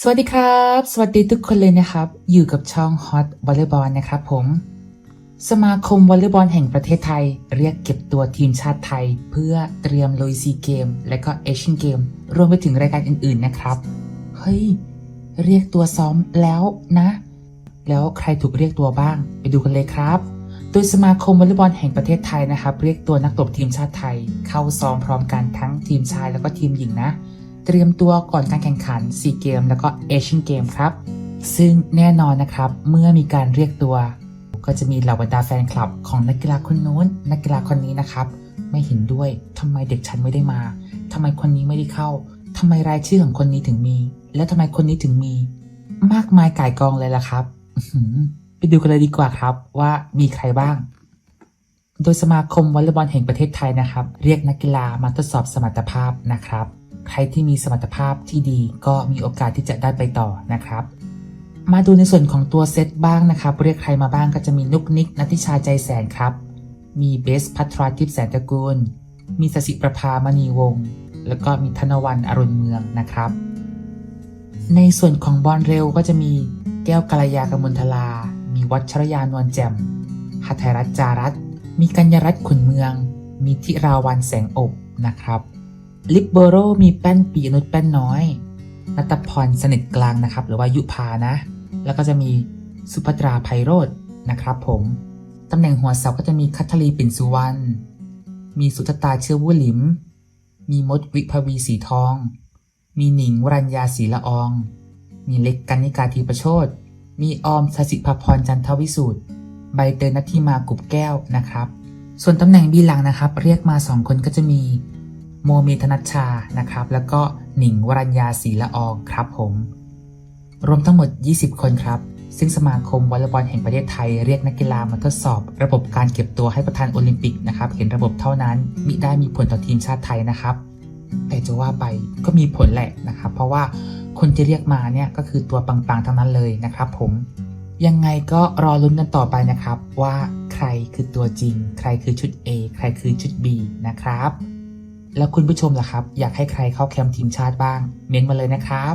สวัสดีครับ สวัสดีทุกคนเลยนะครับ อยู่กับช่อง Hot Volleyball นะครับผม สมาคมวอลเลย์บอลแห่งประเทศไทย เรียกเก็บตัวทีมชาติไทย เพื่อเตรียมลุยซีเกม และก็เอเชียนเกม รวมไปถึงรายการอื่นๆนะครับ เฮ้ย เรียกตัวซ้อมแล้วนะ แล้วใครถูกเรียกตัวบ้าง ไปดูกันเลยครับ โดยสมาคมวอลเลย์บอลแห่งประเทศไทยนะครับ เรียกตัวนักตบทีมชาติไทย เข้าซ้อมพร้อมกันทั้งทีมชายแล้วก็ทีมหญิงนะ เตรียมตัวก่อนการแข่งขันซีเกมแล้วก็เอเชียนเกมครับ ซึ่งแน่นอนนะครับ เมื่อมีการเรียกตัว ก็จะมีเหล่าบรรดาแฟนคลับของนักกีฬาคนนู้น นักกีฬาคนนี้นะครับ ไม่เห็นด้วยทำไมเด็กฉันไม่ได้มาทำไมคนนี้ไม่ได้เข้าทำไมรายชื่อของคนนี้ถึงมี และทำไมคนนี้ถึงมี มากมายก่ายกองเลยล่ะครับไปดูกันเลยดีกว่าครับว่ามีใครบ้าง โดยสมาคมวอลเลย์บอลแห่งประเทศไทยนะครับ เรียกนักกีฬามาทดสอบสมรรถภาพนะครับ ใครที่มีสมรรถภาพที่ดีก็มีโอกาสที่จะได้ไปต่อนะครับ มาดูในส่วนของตัวเซตบ้างนะครับ เรียกใครมาบ้างก็จะมีนุกนิกนัทิชาใจแสนครับ มีเบสพัทราทิพย์แสนตระกูล มีสสิประภามณีวงศ์แล้วก็มีธนวันอรุณเมืองนะครับ ในส่วนของบอลเร็วก็จะมีแก้วกัลยากมลทลา มีวัชรยานวลแจ่มหัตถรัตจารัตมีกัญญรัตขุนเมือง มีทิราวันแสงอบนะครับ ลิเบโรมีแป้นปีนุชแป้นน้อยนัตพรสนิทกลางนะครับ หรือว่ายุพานะ แล้วก็จะมีสุภัตราไพโรจน์นะครับผม ตำแหน่งหัวเสาก็จะมีคัทลีปิ่นสุวรรณ มีสุทตาเชื่อวุ้หลิม มีมดวิภวีสีทอง มีหนิงวรัญญาศรีละออง มีเล็กกันนิกาทีประโชดมีออมสสิภพรจันทวิสูตรใบเตยนัทธิมากุบแก้วนะครับ ส่วนตำแหน่งบีหลังนะครับ เรียกมาสองคนก็จะมี โมเมธนัชชานะครับ แล้วก็หนิงวรัญญาศรีละอองครับผม รวมทั้งหมด 20 คนครับ ซึ่งสมาคมวอลเลย์บอลแห่งประเทศไทยเรียกนักกีฬามาทดสอบ ระบบการเก็บตัวให้ประธานโอลิมปิกนะครับ เห็นระบบเท่านั้นมิได้มีผลต่อทีมชาติไทยนะครับ แต่จะว่าไปก็มีผลแหละนะครับ เพราะว่าคนที่เรียกมาเนี่ยก็คือตัวปังๆทั้งนั้นเลยนะครับผมยังไงก็รอลุ้นกันต่อไปนะครับ ว่าใครคือตัวจริง ใครคือชุด A ใครคือชุด B นะครับ แล้วคุณผู้ชมล่ะครับ อยากให้ใครเข้าแคมป์ทีมชาติบ้าง เม้นต์มาเลยนะครับ